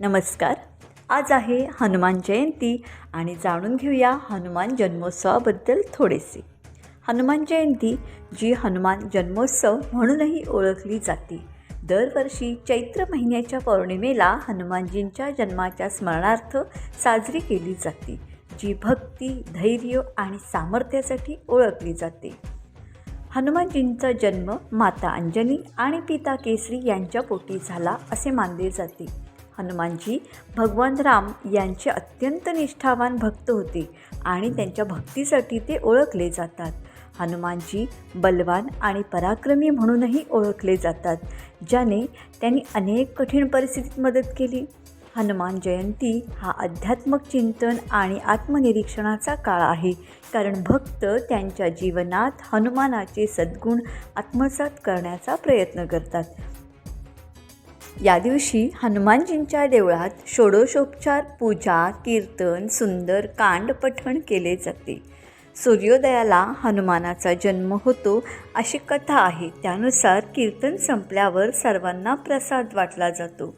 नमस्कार. आज आहे हनुमान जयंती आणि जाणून घेऊया हनुमान जन्मोत्सवाबद्दल थोडेसे. हनुमान जयंती जी हनुमान जन्मोत्सव म्हणूनही ओळखली जाते. दरवर्षी चैत्र महिन्याच्या पौर्णिमेला हनुमानजींच्या जन्माच्या स्मरणार्थ साजरी केली जाते जी भक्ती धैर्य आणि सामर्थ्यासाठी ओळखली जाते. हनुमानजींचा जन्म माता अंजनी आणि पिता केसरी यांच्या पोटी झाला असे मानले जाते. हनुमानजी भगवान राम यांचे अत्यंत निष्ठावान भक्त होते आणि त्यांच्या भक्तीसाठी ते ओळखले जातात. हनुमानजी बलवान आणि पराक्रमी म्हणूनही ओळखले जातात ज्याने त्यांनी अनेक कठीण परिस्थितीत मदत केली. हनुमान जयंती हा अध्यात्मक चिंतन आणि आत्मनिरीक्षणाचा काळ आहे कारण भक्त त्यांच्या जीवनात हनुमानाचे सद्गुण आत्मसात करण्याचा प्रयत्न करतात. या दिवशी हनुमानजींच्या देवळात षोडशोपचार पूजा कीर्तन सुंदर कांड पठण केले जाते. सूर्योदयाला हनुमानाचा जन्म होतो अशी कथा आहे. त्यानुसार कीर्तन संपल्यावर सर्वांना प्रसाद वाटला जातो.